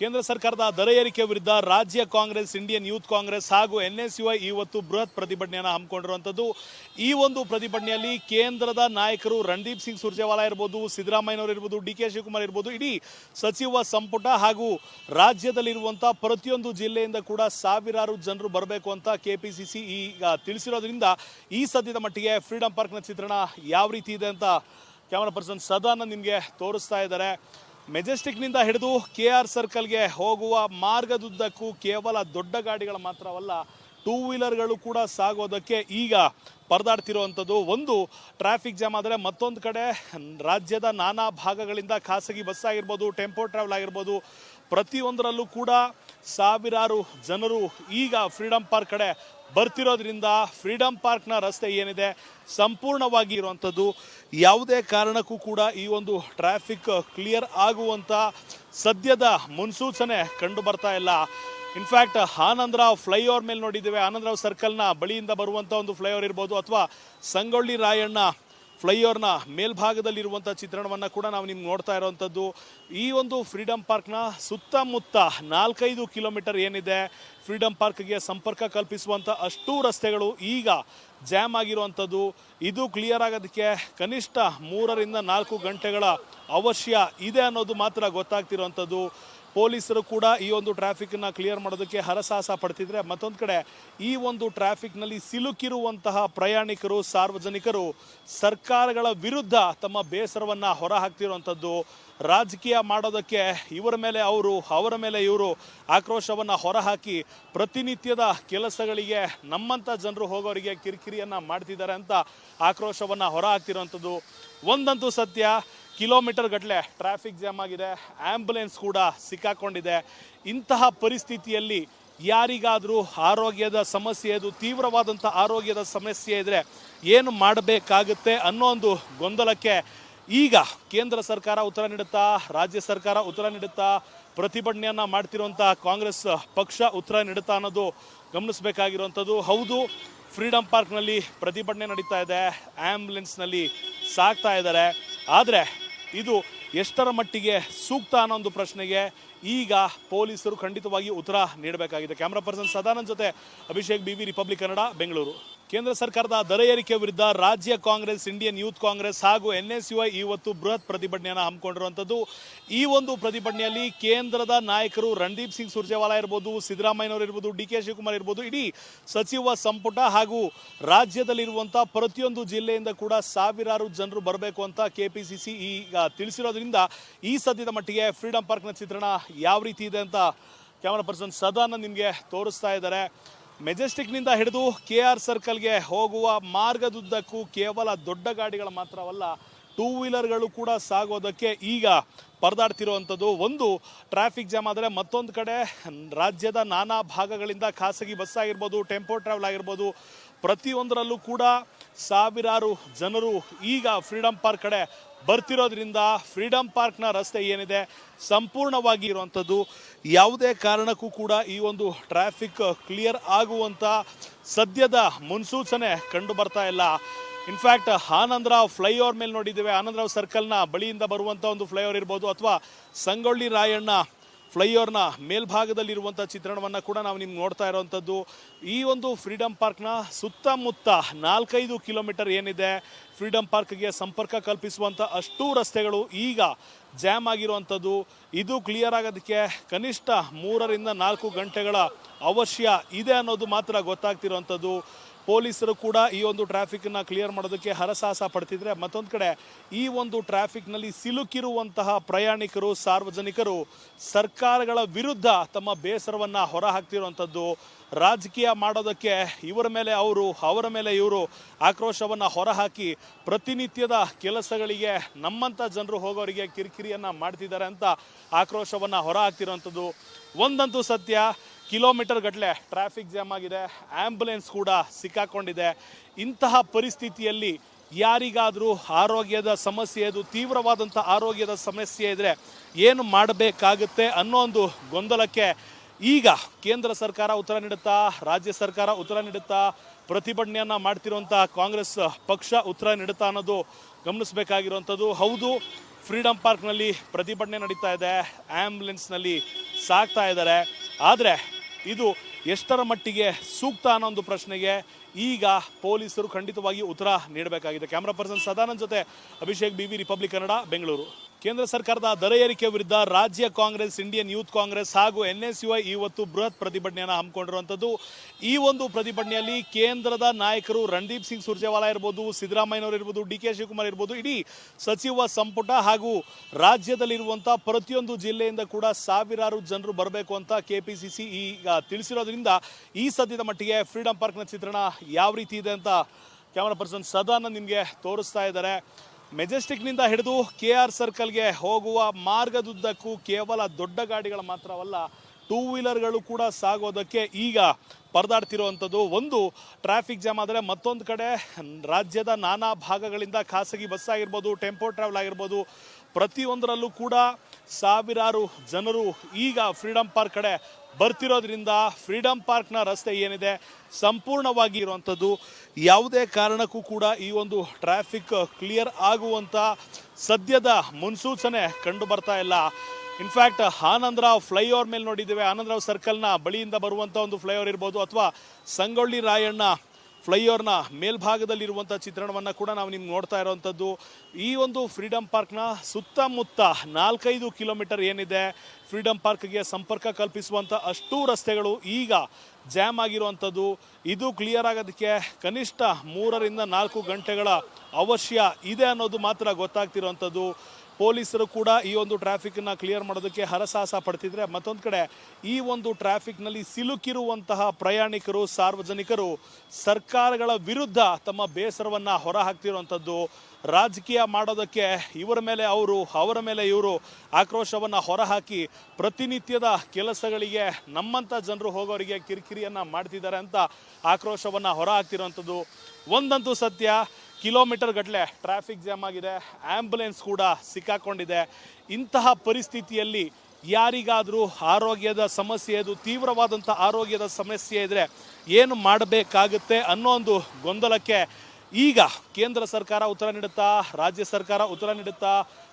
ಕೇಂದ್ರ ಸರ್ಕಾರದ ದರ ಏರಿಕೆ ವಿರುದ್ಧ ರಾಜ್ಯ ಕಾಂಗ್ರೆಸ್, ಇಂಡಿಯನ್ ಯೂತ್ ಕಾಂಗ್ರೆಸ್ ಹಾಗೂ ಎನ್ ಎಸ್ ಯು ಐ ಇವತ್ತು ಬೃಹತ್ ಪ್ರತಿಭಟನೆಯನ್ನು ಹಮ್ಮಿಕೊಂಡಿರುವಂಥದ್ದು. ಈ ಒಂದು ಪ್ರತಿಭಟನೆಯಲ್ಲಿ ಕೇಂದ್ರದ ನಾಯಕರು ರಣದೀಪ್ ಸಿಂಗ್ ಸುರ್ಜೇವಾಲಾ ಇರ್ಬೋದು, ಸಿದ್ದರಾಮಯ್ಯನವರು ಇರ್ಬೋದು ಡಿ ಕೆ ಶಿವಕುಮಾರ್ ಇರ್ಬೋದು, ಇಡೀ ಸಚಿವ ಸಂಪುಟ ಹಾಗೂ ರಾಜ್ಯದಲ್ಲಿರುವಂಥ ಪ್ರತಿಯೊಂದು ಜಿಲ್ಲೆಯಿಂದ ಕೂಡ ಸಾವಿರಾರು ಜನರು ಬರಬೇಕು ಅಂತ ಕೆ ಪಿ ಸಿ ಸಿ ಈಗ ತಿಳಿಸಿರೋದ್ರಿಂದ ಈ ಸದ್ಯದ ಮಟ್ಟಿಗೆ ಫ್ರೀಡಂ ಪಾರ್ಕ್ನ ಚಿತ್ರಣ ಯಾವ ರೀತಿ ಇದೆ ಅಂತ ಕ್ಯಾಮರಾ ಪರ್ಸನ್ ಸದಾನಂದ್ ನಿಮಗೆ ತೋರಿಸ್ತಾ ಇದ್ದಾರೆ. ಮೆಜೆಸ್ಟಿಕ್ನಿಂದ ಹಿಡಿದು ಕೆ ಆರ್ ಸರ್ಕಲ್ಗೆ ಹೋಗುವ ಮಾರ್ಗದುದ್ದಕ್ಕೂ ಕೇವಲ ದೊಡ್ಡ ಗಾಡಿಗಳು ಮಾತ್ರವಲ್ಲ ಟೂ ವೀಲರ್ಗಳು ಕೂಡ ಸಾಗೋದಕ್ಕೆ ಈಗ ಪರದಾಡ್ತಿರುವಂಥದ್ದು. ಒಂದು ಟ್ರಾಫಿಕ್ ಜಾಮ್ ಆದರೆ ಮತ್ತೊಂದು ಕಡೆ ರಾಜ್ಯದ ನಾನಾ ಭಾಗಗಳಿಂದ ಖಾಸಗಿ ಬಸ್ ಆಗಿರ್ಬೋದು ಟೆಂಪೋ ಟ್ರಾವೆಲ್ ಆಗಿರ್ಬೋದು, ಪ್ರತಿಯೊಂದರಲ್ಲೂ ಕೂಡ ಸಾವಿರಾರು ಜನರು ಈಗ ಫ್ರೀಡಂ ಪಾರ್ಕ್ ಕಡೆ ಬರ್ತಿರೋದ್ರಿಂದ ಫ್ರೀಡಂ ಪಾರ್ಕ್ನ ರಸ್ತೆ ಏನಿದೆ ಸಂಪೂರ್ಣವಾಗಿ ಇರುವಂಥದ್ದು. ಯಾವುದೇ ಕಾರಣಕ್ಕೂ ಕೂಡ ಈ ಒಂದು ಟ್ರಾಫಿಕ್ ಕ್ಲಿಯರ್ ಆಗುವಂಥ ಸದ್ಯದ ಮುನ್ಸೂಚನೆ ಕಂಡು ಬರ್ತಾ ಇಲ್ಲ. ಇನ್ಫ್ಯಾಕ್ಟ್ ಆನಂದರಾವ್ ಫ್ಲೈಓವರ್ ಮೇಲೆ ನೋಡಿದ್ದೇವೆ. ಆನಂದರಾವ್ ಸರ್ಕಲ್ನ ಬಳಿಯಿಂದ ಬರುವಂಥ ಒಂದು ಫ್ಲೈಓವರ್ ಇರ್ಬೋದು ಅಥವಾ ಸಂಗೊಳ್ಳಿ ರಾಯಣ್ಣ ಫ್ಲೈಓವರ್ನ ಮೇಲ್ಭಾಗದಲ್ಲಿರುವಂಥ ಚಿತ್ರಣವನ್ನು ಕೂಡ ನಾವು ನಿಮ್ಗೆ ನೋಡ್ತಾ ಇರುವಂಥದ್ದು. ಈ ಒಂದು ಫ್ರೀಡಂ ಪಾರ್ಕ್ನ ಸುತ್ತಮುತ್ತ ನಾಲ್ಕೈದು ಕಿಲೋಮೀಟರ್ ಏನಿದೆ, ಫ್ರೀಡಂ ಪಾರ್ಕ್ಗೆ ಸಂಪರ್ಕ ಕಲ್ಪಿಸುವಂಥ ಅಷ್ಟೂ ರಸ್ತೆಗಳು ಈಗ ಜಾಮ್ ಆಗಿರುವಂಥದ್ದು. ಇದು ಕ್ಲಿಯರ್ ಆಗೋದಕ್ಕೆ ಕನಿಷ್ಠ ಮೂರರಿಂದ ನಾಲ್ಕು ಗಂಟೆಗಳ ಅವಶ್ಯ ಇದೆ ಅನ್ನೋದು ಮಾತ್ರ ಗೊತ್ತಾಗ್ತಿರುವಂಥದ್ದು. ಪೊಲೀಸರು ಕೂಡ ಈ ಒಂದು ಟ್ರಾಫಿಕ್ನ ಕ್ಲಿಯರ್ ಮಾಡೋದಕ್ಕೆ ಹರಸಾಹಸ ಪಡ್ತಿದ್ರೆ ಮತ್ತೊಂದು ಕಡೆ ಈ ಒಂದು ಟ್ರಾಫಿಕ್ನಲ್ಲಿ ಸಿಲುಕಿರುವಂತಹ ಪ್ರಯಾಣಿಕರು, ಸಾರ್ವಜನಿಕರು ಸರ್ಕಾರಗಳ ವಿರುದ್ಧ ತಮ್ಮ ಬೇಸರವನ್ನು ಹೊರಹಾಕ್ತಿರುವಂಥದ್ದು. ರಾಜಕೀಯ ಮಾಡೋದಕ್ಕೆ ಇವರ ಮೇಲೆ ಅವರು, ಅವರ ಮೇಲೆ ಇವರು ಆಕ್ರೋಶವನ್ನು ಹೊರಹಾಕಿ ಪ್ರತಿನಿತ್ಯದ ಕೆಲಸಗಳಿಗೆ ನಮ್ಮಂಥ ಜನರು ಹೋಗೋರಿಗೆ ಕಿರಿಕಿರಿಯನ್ನು ಮಾಡ್ತಿದ್ದಾರೆ ಅಂತ ಆಕ್ರೋಶವನ್ನು ಹೊರಹಾಕ್ತಿರುವಂಥದ್ದು. ಒಂದಂತೂ ಸತ್ಯ ಕಿಲೋಮೀಟರ್ ಗಟ್ಟಲೆ ಟ್ರಾಫಿಕ್ ಜಾಮ್ ಆಗಿದೆ ಆ್ಯಂಬುಲೆನ್ಸ್ ಕೂಡ ಸಿಕ್ಕಾಕೊಂಡಿದೆ. ಇಂತಹ ಪರಿಸ್ಥಿತಿಯಲ್ಲಿ ಯಾರಿಗಾದರೂ ಆರೋಗ್ಯದ ಸಮಸ್ಯೆ ಇದು ತೀವ್ರವಾದಂಥ ಆರೋಗ್ಯದ ಸಮಸ್ಯೆ ಇದ್ದರೆ ಏನು ಮಾಡಬೇಕಾಗುತ್ತೆ ಅನ್ನೋ ಒಂದು ಗೊಂದಲಕ್ಕೆ ಈಗ ಕೇಂದ್ರ ಸರ್ಕಾರ ಉತ್ತರ ನೀಡುತ್ತಾ, ರಾಜ್ಯ ಸರ್ಕಾರ ಉತ್ತರ ನೀಡುತ್ತಾ, ಪ್ರತಿಭಟನೆಯನ್ನು ಮಾಡ್ತಿರುವಂಥ ಕಾಂಗ್ರೆಸ್ ಪಕ್ಷ ಉತ್ತರ ನೀಡುತ್ತಾ ಅನ್ನೋದು ಗಮನಿಸಬೇಕಾಗಿರುವಂಥದ್ದು. ಹೌದು, ಫ್ರೀಡಂ ಪಾರ್ಕ್ನಲ್ಲಿ ಪ್ರತಿಭಟನೆ ನಡೀತಾ ಇದೆ ಆ್ಯಂಬುಲೆನ್ಸ್ನಲ್ಲಿ ಸಾಕ್ತಾ ಇದ್ದಾರೆ. ಆದರೆ ಇದು ಎಷ್ಟರ ಮಟ್ಟಿಗೆ ಸೂಕ್ತ ಅನ್ನೋ ಒಂದು ಪ್ರಶ್ನೆಗೆ ಈಗ ಪೊಲೀಸರು ಖಂಡಿತವಾಗಿ ಉತ್ತರ ನೀಡಬೇಕಾಗಿದೆ. ಕ್ಯಾಮ್ರಾ ಪರ್ಸನ್ ಸದಾನಂದ್ ಜೊತೆ Abhishek B V Republic Kannada Bengaluru ಕೇಂದ್ರ ಸರ್ಕಾರದ ದರ ಏರಿಕೆ ವಿರುದ್ಧ ರಾಜ್ಯ ಕಾಂಗ್ರೆಸ್, ಇಂಡಿಯನ್ ಯೂತ್ ಕಾಂಗ್ರೆಸ್ ಹಾಗೂ ಎನ್ ಎಸ್ ಯು ಐ ಇವತ್ತು ಬೃಹತ್ ಪ್ರತಿಭಟನೆಯನ್ನು ಹಮ್ಮಿಕೊಂಡಿರುವಂಥದ್ದು. ಈ ಒಂದು ಪ್ರತಿಭಟನೆಯಲ್ಲಿ ಕೇಂದ್ರದ ನಾಯಕರು ರಣದೀಪ್ ಸಿಂಗ್ ಸುರ್ಜೇವಾಲಾ ಇರ್ಬೋದು, ಸಿದ್ದರಾಮಯ್ಯನವರು ಇರ್ಬೋದು, ಡಿ ಕೆ ಶಿವಕುಮಾರ್ ಇರ್ಬೋದು, ಇಡೀ ಸಚಿವ ಸಂಪುಟ ಹಾಗೂ ರಾಜ್ಯದಲ್ಲಿರುವಂಥ ಪ್ರತಿಯೊಂದು ಜಿಲ್ಲೆಯಿಂದ ಕೂಡ ಸಾವಿರಾರು ಜನರು ಬರಬೇಕು ಅಂತ ಕೆ ಪಿ ಸಿ ಸಿ ಈಗ ತಿಳಿಸಿರೋದ್ರಿಂದ ಈ ಸದ್ಯದ ಮಟ್ಟಿಗೆ ಫ್ರೀಡಂ ಪಾರ್ಕ್ನ ಚಿತ್ರಣ ಯಾವ ರೀತಿ ಇದೆ ಅಂತ ಕ್ಯಾಮರಾ ಪರ್ಸನ್ ಸದಾನಂದ್ ನಿಮಗೆ ತೋರಿಸ್ತಾ ಇದ್ದಾರೆ. ಮೆಜೆಸ್ಟಿಕ್ನಿಂದ ಹಿಡಿದು ಕೆ ಆರ್ ಸರ್ಕಲ್ಗೆ ಹೋಗುವ ಮಾರ್ಗದುದ್ದಕ್ಕೂ ಕೇವಲ ದೊಡ್ಡ ಗಾಡಿಗಳು ಮಾತ್ರವಲ್ಲ, ಟೂ ವೀಲರ್ಗಳು ಕೂಡ ಸಾಗೋದಕ್ಕೆ ಈಗ ಪರದಾಡ್ತಿರುವಂಥದ್ದು. ಒಂದು, ಟ್ರಾಫಿಕ್ ಜಾಮ್ ಆದರೆ ಮತ್ತೊಂದು ಕಡೆ ರಾಜ್ಯದ ನಾನಾ ಭಾಗಗಳಿಂದ ಖಾಸಗಿ ಬಸ್ ಆಗಿರ್ಬೋದು, ಟೆಂಪೋ ಟ್ರಾವೆಲ್ ಆಗಿರ್ಬೋದು, ಪ್ರತಿಯೊಂದರಲ್ಲೂ ಕೂಡ ಸಾವಿರಾರು ಜನರು ಈಗ ಫ್ರೀಡಂ ಪಾರ್ಕ್ ಕಡೆ ಬರ್ತಿರೋದ್ರಿಂದ ಫ್ರೀಡಂ ಪಾರ್ಕ್ನ ರಸ್ತೆ ಏನಿದೆ ಸಂಪೂರ್ಣವಾಗಿ ಇರುವಂಥದ್ದು. ಯಾವುದೇ ಕಾರಣಕ್ಕೂ ಕೂಡ ಈ ಒಂದು ಟ್ರಾಫಿಕ್ ಕ್ಲಿಯರ್ ಆಗುವಂಥ ಸದ್ಯದ ಮುನ್ಸೂಚನೆ ಕಂಡು ಬರ್ತಾ ಇಲ್ಲ. ಇನ್ಫ್ಯಾಕ್ಟ್ ಆನಂದರಾವ್ ಫ್ಲೈಓವರ್ ಮೇಲೆ ನೋಡಿದ್ದೇವೆ. ಆನಂದರಾವ್ ಸರ್ಕಲ್ನ ಬಳಿಯಿಂದ ಬರುವಂಥ ಒಂದು ಫ್ಲೈಓವರ್ ಇರ್ಬೋದು ಅಥವಾ ಸಂಗೊಳ್ಳಿ ರಾಯಣ್ಣ ಫ್ಲೈಓವರ್ನ ಮೇಲ್ಭಾಗದಲ್ಲಿರುವಂಥ ಚಿತ್ರಣವನ್ನು ಕೂಡ ನಾವು ನಿಮ್ಗೆ ನೋಡ್ತಾ ಇರುವಂಥದ್ದು ಈ ಒಂದು ಫ್ರೀಡಂ ಪಾರ್ಕ್ನ ಸುತ್ತಮುತ್ತ ನಾಲ್ಕೈದು ಕಿಲೋಮೀಟರ್ ಏನಿದೆ, ಫ್ರೀಡಂ ಪಾರ್ಕ್ಗೆ ಸಂಪರ್ಕ ಕಲ್ಪಿಸುವಂಥ ಅಷ್ಟೂ ರಸ್ತೆಗಳು ಈಗ ಜಾಮ್ ಆಗಿರುವಂಥದ್ದು ಇದು ಕ್ಲಿಯರ್ ಆಗೋದಕ್ಕೆ ಕನಿಷ್ಠ ಮೂರರಿಂದ ನಾಲ್ಕು ಗಂಟೆಗಳ ಅವಶ್ಯ ಇದೆ ಅನ್ನೋದು ಮಾತ್ರ ಗೊತ್ತಾಗ್ತಿರುವಂಥದ್ದು ಪೊಲೀಸರು ಕೂಡ ಈ ಒಂದು ಟ್ರಾಫಿಕ್ನ ಕ್ಲಿಯರ್ ಮಾಡೋದಕ್ಕೆ ಹರಸಾಹಸ ಪಡ್ತಿದ್ರೆ ಮತ್ತೊಂದು ಕಡೆ ಈ ಒಂದು ಟ್ರಾಫಿಕ್ನಲ್ಲಿ ಸಿಲುಕಿರುವಂತಹ ಪ್ರಯಾಣಿಕರು, ಸಾರ್ವಜನಿಕರು ಸರ್ಕಾರಗಳ ವಿರುದ್ಧ ತಮ್ಮ ಬೇಸರವನ್ನು ಹೊರಹಾಕ್ತಿರುವಂಥದ್ದು. ರಾಜಕೀಯ ಮಾಡೋದಕ್ಕೆ ಇವರ ಮೇಲೆ ಅವರು, ಅವರ ಮೇಲೆ ಇವರು ಆಕ್ರೋಶವನ್ನು ಹೊರಹಾಕಿ ಪ್ರತಿನಿತ್ಯದ ಕೆಲಸಗಳಿಗೆ ನಮ್ಮಂಥ ಜನರು ಹೋಗೋರಿಗೆ ಕಿರಿಕಿರಿಯನ್ನು ಮಾಡ್ತಿದ್ದಾರೆ ಅಂತ ಆಕ್ರೋಶವನ್ನು ಹೊರಹಾಕ್ತಿರುವಂಥದ್ದು. ಒಂದಂತೂ ಸತ್ಯ ಕಿಲೋಮೀಟರ್ ಗಟ್ಟಲೆ ಟ್ರಾಫಿಕ್ ಜಾಮ್ ಆಗಿದೆ ಆ್ಯಂಬುಲೆನ್ಸ್ ಕೂಡ ಸಿಕ್ಕಾಕೊಂಡಿದೆ. ಇಂತಹ ಪರಿಸ್ಥಿತಿಯಲ್ಲಿ ಯಾರಿಗಾದರೂ ಆರೋಗ್ಯದ ಸಮಸ್ಯೆ ಇದು ತೀವ್ರವಾದಂಥ ಆರೋಗ್ಯದ ಸಮಸ್ಯೆ ಇದ್ದರೆ ಏನು ಮಾಡಬೇಕಾಗುತ್ತೆ ಅನ್ನೋ ಒಂದು ಗೊಂದಲಕ್ಕೆ ಈಗ ಕೇಂದ್ರ ಸರ್ಕಾರ ಉತ್ತರ ನೀಡುತ್ತಾ, ರಾಜ್ಯ ಸರ್ಕಾರ ಉತ್ತರ ನೀಡುತ್ತಾ, ಪ್ರತಿಭಟನೆಯನ್ನು ಮಾಡ್ತಿರುವಂಥ ಕಾಂಗ್ರೆಸ್ ಪಕ್ಷ ಉತ್ತರ ನೀಡುತ್ತಾ ಅನ್ನೋದು ಗಮನಿಸಬೇಕಾಗಿರುವಂಥದ್ದು. ಹೌದು, ಫ್ರೀಡಂ ಪಾರ್ಕ್ನಲ್ಲಿ ಪ್ರತಿಭಟನೆ ನಡೀತಾ ಇದೆ ಆ್ಯಂಬುಲೆನ್ಸ್ನಲ್ಲಿ ಸಾಕ್ತಾ ಇದ್ದಾರೆ. ಆದರೆ ಇದು ಎಷ್ಟರ ಮಟ್ಟಿಗೆ ಸೂಕ್ತ ಅನ್ನೋ ಒಂದು ಪ್ರಶ್ನೆಗೆ ಈಗ ಪೊಲೀಸರು ಖಂಡಿತವಾಗಿ ಉತ್ತರ ನೀಡಬೇಕಾಗಿದೆ. ಕ್ಯಾಮ್ರಾ ಪರ್ಸನ್ ಸದಾನಂದ್ ಜೊತೆ ಅಭಿಷೇಕ್ ಬಿ ರಿಪಬ್ಲಿಕ್ ಕನ್ನಡ ಬೆಂಗಳೂರು ಕೇಂದ್ರ ಸರ್ಕಾರದ ದರ ಏರಿಕೆ ವಿರುದ್ಧ ರಾಜ್ಯ ಕಾಂಗ್ರೆಸ್, ಇಂಡಿಯನ್ ಯೂತ್ ಕಾಂಗ್ರೆಸ್ ಹಾಗೂ ಎನ್ ಎಸ್ ಯು ಐ ಇವತ್ತು ಬೃಹತ್ ಪ್ರತಿಭಟನೆಯನ್ನು ಹಮ್ಮಿಕೊಂಡಿರುವಂಥದ್ದು. ಈ ಒಂದು ಪ್ರತಿಭಟನೆಯಲ್ಲಿ ಕೇಂದ್ರದ ನಾಯಕರು ರಣದೀಪ್ ಸಿಂಗ್ ಸುರ್ಜೇವಾಲಾ ಇರ್ಬೋದು, ಸಿದ್ದರಾಮಯ್ಯನವರು ಇರ್ಬೋದು ಡಿ ಕೆ ಶಿವಕುಮಾರ್ ಇರ್ಬೋದು, ಇಡೀ ಸಚಿವ ಸಂಪುಟ ಹಾಗೂ ರಾಜ್ಯದಲ್ಲಿರುವಂಥ ಪ್ರತಿಯೊಂದು ಜಿಲ್ಲೆಯಿಂದ ಕೂಡ ಸಾವಿರಾರು ಜನರು ಬರಬೇಕು ಅಂತ ಕೆ ಪಿ ಸಿ ಸಿ ಈಗ ತಿಳಿಸಿರೋದ್ರಿಂದ ಈ ಸದ್ಯದ ಮಟ್ಟಿಗೆ ಫ್ರೀಡಂ ಪಾರ್ಕ್ನ ಚಿತ್ರಣ ಯಾವ ರೀತಿ ಇದೆ ಅಂತ ಕ್ಯಾಮರಾ ಪರ್ಸನ್ ಸದಾನಂದ್ ನಿಮಗೆ ತೋರಿಸ್ತಾ ಇದ್ದಾರೆ. ಮೆಜೆಸ್ಟಿಕ್ನಿಂದ ಹಿಡಿದು ಕೆ ಆರ್ ಸರ್ಕಲ್ಗೆ ಹೋಗುವ ಮಾರ್ಗದುದ್ದಕ್ಕೂ ಕೇವಲ ದೊಡ್ಡ ಗಾಡಿಗಳು ಮಾತ್ರವಲ್ಲ ಟೂ ವೀಲರ್ಗಳು ಕೂಡ ಸಾಗೋದಕ್ಕೆ ಈಗ ಪರದಾಡ್ತಿರುವಂಥದ್ದು. ಒಂದು ಟ್ರಾಫಿಕ್ ಜಾಮ್ ಆದರೆ ಮತ್ತೊಂದು ಕಡೆ ರಾಜ್ಯದ ನಾನಾ ಭಾಗಗಳಿಂದ ಖಾಸಗಿ ಬಸ್ ಆಗಿರ್ಬೋದು ಟೆಂಪೋ ಟ್ರಾವೆಲ್ ಆಗಿರ್ಬೋದು, ಪ್ರತಿಯೊಂದರಲ್ಲೂ ಕೂಡ ಸಾವಿರಾರು ಜನರು ಈಗ ಫ್ರೀಡಂ ಪಾರ್ಕ್ ಕಡೆ ಬರ್ತಿರೋದ್ರಿಂದ ಫ್ರೀಡಂ ಪಾರ್ಕ್ನ ರಸ್ತೆ ಏನಿದೆ ಸಂಪೂರ್ಣವಾಗಿ ಇರುವಂಥದ್ದು. ಯಾವುದೇ ಕಾರಣಕ್ಕೂ ಕೂಡ ಈ ಒಂದು ಟ್ರಾಫಿಕ್ ಕ್ಲಿಯರ್ ಆಗುವಂಥ ಸದ್ಯದ ಮುನ್ಸೂಚನೆ ಕಂಡು ಬರ್ತಾ ಇಲ್ಲ. ಇನ್ಫ್ಯಾಕ್ಟ್ ಆನಂದರಾವ್ ಫ್ಲೈಓವರ್ ಮೇಲೆ ನೋಡಿದ್ದೇವೆ. ಆನಂದರಾವ್ ಸರ್ಕಲ್ನ ಬಳಿಯಿಂದ ಬರುವಂಥ ಒಂದು ಫ್ಲೈಓವರ್ ಇರ್ಬೋದು ಅಥವಾ ಸಂಗೊಳ್ಳಿ ರಾಯಣ್ಣ ಫ್ಲೈಓವರ್ನ ಮೇಲ್ಭಾಗದಲ್ಲಿರುವಂಥ ಚಿತ್ರಣವನ್ನು ಕೂಡ ನಾವು ನಿಮ್ಗೆ ನೋಡ್ತಾ ಇರೋವಂಥದ್ದು. ಈ ಒಂದು ಫ್ರೀಡಂ ಪಾರ್ಕ್ನ ಸುತ್ತಮುತ್ತ ನಾಲ್ಕೈದು ಕಿಲೋಮೀಟರ್ ಏನಿದೆ, ಫ್ರೀಡಂ ಪಾರ್ಕ್ಗೆ ಸಂಪರ್ಕ ಕಲ್ಪಿಸುವಂಥ ಅಷ್ಟೂ ರಸ್ತೆಗಳು ಈಗ ಜಾಮ್ ಆಗಿರುವಂಥದ್ದು. ಇದು ಕ್ಲಿಯರ್ ಆಗೋದಕ್ಕೆ ಕನಿಷ್ಠ ಮೂರರಿಂದ ನಾಲ್ಕು ಗಂಟೆಗಳ ಅವಶ್ಯ ಇದೆ ಅನ್ನೋದು ಮಾತ್ರ ಗೊತ್ತಾಗ್ತಿರುವಂಥದ್ದು. ಪೊಲೀಸರು ಕೂಡ ಈ ಒಂದು ಟ್ರಾಫಿಕ್ನ ಕ್ಲಿಯರ್ ಮಾಡೋದಕ್ಕೆ ಹರಸಾಹಸ ಪಡ್ತಿದ್ರೆ ಮತ್ತೊಂದು ಕಡೆ ಈ ಒಂದು ಟ್ರಾಫಿಕ್ನಲ್ಲಿ ಸಿಲುಕಿರುವಂತಹ ಪ್ರಯಾಣಿಕರು, ಸಾರ್ವಜನಿಕರು ಸರ್ಕಾರಗಳ ವಿರುದ್ಧ ತಮ್ಮ ಬೇಸರವನ್ನು ಹೊರಹಾಕ್ತಿರುವಂಥದ್ದು. ರಾಜಕೀಯ ಮಾಡೋದಕ್ಕೆ ಇವರ ಮೇಲೆ ಅವರು, ಅವರ ಮೇಲೆ ಇವರು ಆಕ್ರೋಶವನ್ನು ಹೊರಹಾಕಿ ಪ್ರತಿನಿತ್ಯದ ಕೆಲಸಗಳಿಗೆ ನಮ್ಮಂಥ ಜನರು ಹೋಗೋರಿಗೆ ಕಿರಿಕಿರಿಯನ್ನು ಮಾಡ್ತಿದ್ದಾರೆ ಅಂತ ಆಕ್ರೋಶವನ್ನು ಹೊರಹಾಕ್ತಿರುವಂಥದ್ದು. ಒಂದಂತೂ ಸತ್ಯ ಕಿಲೋಮೀಟರ್ ಗಟ್ಟಲೆ ಟ್ರಾಫಿಕ್ ಜಾಮ್ ಆಗಿದೆ ಆ್ಯಂಬುಲೆನ್ಸ್ ಕೂಡ ಸಿಕ್ಕಾಕೊಂಡಿದೆ. ಇಂತಹ ಪರಿಸ್ಥಿತಿಯಲ್ಲಿ ಯಾರಿಗಾದರೂ ಆರೋಗ್ಯದ ಸಮಸ್ಯೆ ಇದು ತೀವ್ರವಾದಂಥ ಆರೋಗ್ಯದ ಸಮಸ್ಯೆ ಇದ್ದರೆ ಏನು ಮಾಡಬೇಕಾಗುತ್ತೆ ಅನ್ನೋ ಒಂದು ಗೊಂದಲಕ್ಕೆ ಈಗ ಕೇಂದ್ರ ಸರ್ಕಾರ ಉತ್ತರ ನೀಡುತ್ತಾ, ರಾಜ್ಯ ಸರ್ಕಾರ ಉತ್ತರ ನೀಡುತ್ತಾ,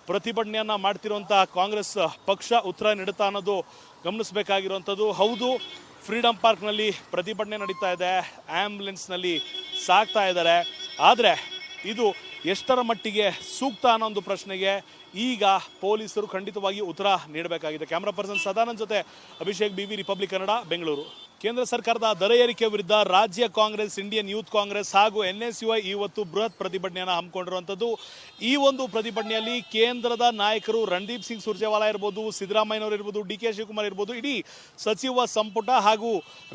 ಪ್ರತಿಭಟನೆಯನ್ನು ಮಾಡ್ತಿರುವಂಥ ಕಾಂಗ್ರೆಸ್ ಪಕ್ಷ ಉತ್ತರ ನೀಡುತ್ತಾ ಅನ್ನೋದು ಗಮನಿಸಬೇಕಾಗಿರುವಂಥದ್ದು. ಹೌದು, ಫ್ರೀಡಂ ಪಾರ್ಕ್ನಲ್ಲಿ ಪ್ರತಿಭಟನೆ ನಡೀತಾ ಇದೆ ಆ್ಯಂಬುಲೆನ್ಸ್ನಲ್ಲಿ ಸಾಕ್ತಾ ಇದ್ದಾರೆ. ಆದರೆ ಇದು ಎಷ್ಟರ ಮಟ್ಟಿಗೆ ಸೂಕ್ತ ಅನ್ನೋ ಒಂದು ಪ್ರಶ್ನೆಗೆ ಈಗ ಪೊಲೀಸರು ಖಂಡಿತವಾಗಿ ಉತ್ತರ ನೀಡಬೇಕಾಗಿದೆ. ಕ್ಯಾಮ್ರಾ ಪರ್ಸನ್ ಸದಾನಂದ್ ಜೊತೆ Abhishek B V Republic Kannada Bengaluru ಕೇಂದ್ರ ಸರ್ಕಾರದ ದರ ಏರಿಕೆ ವಿರುದ್ಧ ರಾಜ್ಯ ಕಾಂಗ್ರೆಸ್, ಇಂಡಿಯನ್ ಯೂತ್ ಕಾಂಗ್ರೆಸ್ ಹಾಗೂ ಎನ್ ಎಸ್ ಯು ಐ ಇವತ್ತು ಬೃಹತ್ ಪ್ರತಿಭಟನೆಯನ್ನು ಹಮ್ಮಿಕೊಂಡಿರುವಂಥದ್ದು. ಈ ಒಂದು ಪ್ರತಿಭಟನೆಯಲ್ಲಿ ಕೇಂದ್ರದ ನಾಯಕರು ರಣದೀಪ್ ಸಿಂಗ್ ಸುರ್ಜೇವಾಲಾ ಇರ್ಬೋದು, ಸಿದ್ದರಾಮಯ್ಯನವರು ಇರ್ಬೋದು, ಡಿ ಕೆ ಶಿವಕುಮಾರ್ ಇರ್ಬೋದು, ಇಡೀ ಸಚಿವ ಸಂಪುಟ ಹಾಗೂ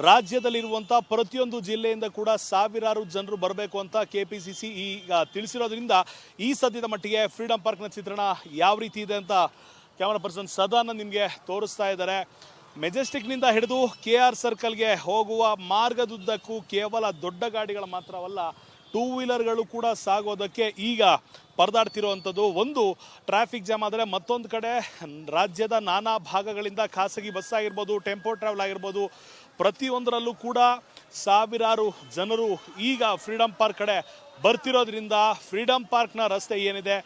ರಾಜ್ಯದಲ್ಲಿರುವಂಥ ಪ್ರತಿಯೊಂದು ಜಿಲ್ಲೆಯಿಂದ ಕೂಡ ಸಾವಿರಾರು ಜನರು ಬರಬೇಕು ಅಂತ ಕೆ ಪಿ ಸಿ ಸಿ ಈಗ ತಿಳಿಸಿರೋದ್ರಿಂದ ಈ ಸದ್ಯದ ಮಟ್ಟಿಗೆ ಫ್ರೀಡಂ ಪಾರ್ಕ್ನ ಚಿತ್ರಣ ಯಾವ ರೀತಿ ಇದೆ ಅಂತ ಕ್ಯಾಮರಾ ಪರ್ಸನ್ ಸದಾನಂದ್ ನಿಮಗೆ ತೋರಿಸ್ತಾ ಇದ್ದಾರೆ. ಮೆಜೆಸ್ಟಿಕ್ನಿಂದ ಹಿಡಿದು ಕೆ ಆರ್ ಸರ್ಕಲ್ಗೆ ಹೋಗುವ ಮಾರ್ಗದುದ್ದಕ್ಕೂ ಕೇವಲ ದೊಡ್ಡ ಗಾಡಿಗಳು ಮಾತ್ರವಲ್ಲ ಟೂ ವೀಲರ್ಗಳು ಕೂಡ ಸಾಗೋದಕ್ಕೆ ಈಗ ಪರದಾಡ್ತಿರುವಂಥದ್ದು. ಒಂದು ಟ್ರಾಫಿಕ್ ಜಾಮ್ ಆದರೆ ಮತ್ತೊಂದು ಕಡೆ ರಾಜ್ಯದ ನಾನಾ ಭಾಗಗಳಿಂದ ಖಾಸಗಿ ಬಸ್ ಆಗಿರ್ಬೋದು ಟೆಂಪೋ ಟ್ರಾವೆಲ್ ಆಗಿರ್ಬೋದು, ಪ್ರತಿಯೊಂದರಲ್ಲೂ ಕೂಡ ಸಾವಿರಾರು ಜನರು ಈಗ ಫ್ರೀಡಂ ಪಾರ್ಕ್ ಕಡೆ ಬರ್ತಿರೋದ್ರಿಂದ ಫ್ರೀಡಂ ಪಾರ್ಕ್ನ ರಸ್ತೆ ಏನಿದೆ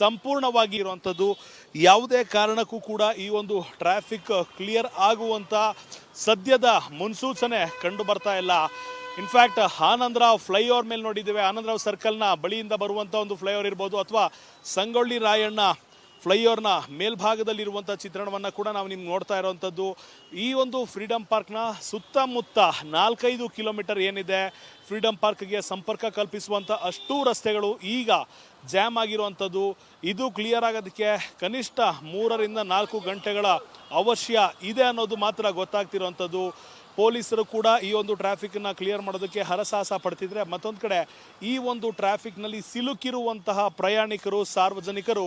ಸಂಪೂರ್ಣವಾಗಿ ಇರುವಂಥದ್ದು. ಯಾವುದೇ ಕಾರಣಕ್ಕೂ ಕೂಡ ಈ ಒಂದು ಟ್ರಾಫಿಕ್ ಕ್ಲಿಯರ್ ಆಗುವಂಥ ಸದ್ಯದ ಮುನ್ಸೂಚನೆ ಕಂಡು ಬರ್ತಾ ಇಲ್ಲ ಇನ್ಫ್ಯಾಕ್ಟ್ ಆನಂದರಾವ್ ಫ್ಲೈಓವರ್ ಮೇಲೆ ನೋಡಿದ್ದೇವೆ. ಆನಂದರಾವ್ ಸರ್ಕಲ್ನ ಬಳಿಯಿಂದ ಬರುವಂಥ ಒಂದು ಫ್ಲೈಓವರ್ ಇರ್ಬೋದು ಅಥವಾ ಸಂಗೊಳ್ಳಿ ರಾಯಣ್ಣ ಫ್ಲೈಓವರ್ನ ಮೇಲ್ಭಾಗದಲ್ಲಿರುವಂಥ ಚಿತ್ರಣವನ್ನು ಕೂಡ ನಾವು ನಿಮ್ಗೆ ನೋಡ್ತಾ ಇರೋವಂಥದ್ದು. ಈ ಒಂದು ಫ್ರೀಡಂ ಪಾರ್ಕ್ನ ಸುತ್ತಮುತ್ತ ನಾಲ್ಕೈದು ಕಿಲೋಮೀಟರ್ ಏನಿದೆ, ಫ್ರೀಡಂ ಪಾರ್ಕ್ಗೆ ಸಂಪರ್ಕ ಕಲ್ಪಿಸುವಂಥ ಅಷ್ಟೂ ರಸ್ತೆಗಳು ಈಗ ಜಾಮ್ ಆಗಿರುವಂಥದ್ದು. ಇದು ಕ್ಲಿಯರ್ ಆಗೋದಕ್ಕೆ ಕನಿಷ್ಠ ಮೂರರಿಂದ ನಾಲ್ಕು ಗಂಟೆಗಳ ಅವಶ್ಯ ಇದೆ ಅನ್ನೋದು ಮಾತ್ರ ಗೊತ್ತಾಗ್ತಿರುವಂಥದ್ದು. ಪೊಲೀಸರು ಕೂಡ ಈ ಒಂದು ಟ್ರಾಫಿಕ್ನ ಕ್ಲಿಯರ್ ಮಾಡೋದಕ್ಕೆ ಹರಸಾಹಸ ಪಡ್ತಿದ್ರೆ ಮತ್ತೊಂದು ಕಡೆ ಈ ಒಂದು ಟ್ರಾಫಿಕ್ನಲ್ಲಿ ಸಿಲುಕಿರುವಂತಹ ಪ್ರಯಾಣಿಕರು, ಸಾರ್ವಜನಿಕರು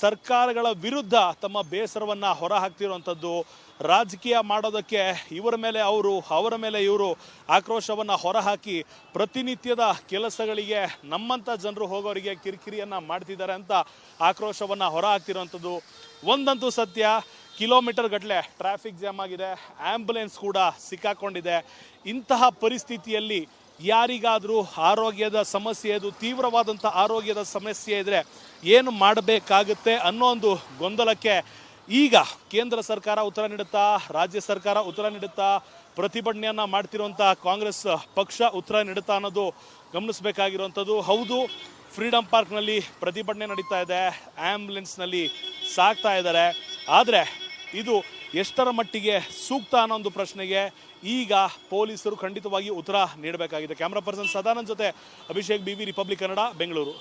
ಸರ್ಕಾರಗಳ ವಿರುದ್ಧ ತಮ್ಮ ಬೇಸರವನ್ನು ಹೊರಹಾಕ್ತಿರುವಂಥದ್ದು. ರಾಜಕೀಯ ಮಾಡೋದಕ್ಕೆ ಇವರ ಮೇಲೆ ಅವರು, ಅವರ ಮೇಲೆ ಇವರು ಆಕ್ರೋಶವನ್ನು ಹೊರಹಾಕಿ ಪ್ರತಿನಿತ್ಯದ ಕೆಲಸಗಳಿಗೆ ನಮ್ಮಂಥ ಜನರು ಹೋಗೋರಿಗೆ ಕಿರಿಕಿರಿಯನ್ನು ಮಾಡ್ತಿದ್ದಾರೆ ಅಂತ ಆಕ್ರೋಶವನ್ನು ಹೊರಹಾಕ್ತಿರುವಂಥದ್ದು. ಒಂದಂತೂ ಸತ್ಯ ಕಿಲೋಮೀಟರ್ ಗಟ್ಟಲೆ ಟ್ರಾಫಿಕ್ ಜಾಮ್ ಆಗಿದೆ ಆ್ಯಂಬುಲೆನ್ಸ್ ಕೂಡ ಸಿಕ್ಕಾಕೊಂಡಿದೆ. ಇಂತಹ ಪರಿಸ್ಥಿತಿಯಲ್ಲಿ ಯಾರಿಗಾದರೂ ಆರೋಗ್ಯದ ಸಮಸ್ಯೆ ಇದು ತೀವ್ರವಾದಂಥ ಆರೋಗ್ಯದ ಸಮಸ್ಯೆ ಇದ್ದರೆ ಏನು ಮಾಡಬೇಕಾಗುತ್ತೆ ಅನ್ನೋ ಒಂದು ಗೊಂದಲಕ್ಕೆ ಈಗ ಕೇಂದ್ರ ಸರ್ಕಾರ ಉತ್ತರ ನೀಡುತ್ತಾ, ರಾಜ್ಯ ಸರ್ಕಾರ ಉತ್ತರ ನೀಡುತ್ತಾ, ಪ್ರತಿಭಟನೆಯನ್ನು ಮಾಡ್ತಿರುವಂಥ ಕಾಂಗ್ರೆಸ್ ಪಕ್ಷ ಉತ್ತರ ನೀಡುತ್ತಾ ಅನ್ನೋದು ಗಮನಿಸಬೇಕಾಗಿರುವಂಥದ್ದು. ಹೌದು, ಫ್ರೀಡಂ ಪಾರ್ಕ್ನಲ್ಲಿ ಪ್ರತಿಭಟನೆ ನಡೀತಾ ಇದೆ ಆ್ಯಂಬುಲೆನ್ಸ್ನಲ್ಲಿ ಸಾಕ್ತಾ ಇದ್ದಾರೆ. ಆದರೆ ಇದು ಎಷ್ಟರ ಮಟ್ಟಿಗೆ ಸೂಕ್ತ ಅನ್ನೋ ಒಂದು ಪ್ರಶ್ನೆಗೆ ಈಗ ಪೊಲೀಸರು ಖಂಡಿತವಾಗಿ ಉತ್ತರ ನೀಡಬೇಕಾಗಿದೆ. ಕ್ಯಾಮ್ರಾ ಪರ್ಸನ್ ಸದಾನಂದ್ ಜೊತೆ ಅಭಿಷೇಕ್ ಬಿ ರಿಪಬ್ಲಿಕ್ ಕನ್ನಡ ಬೆಂಗಳೂರು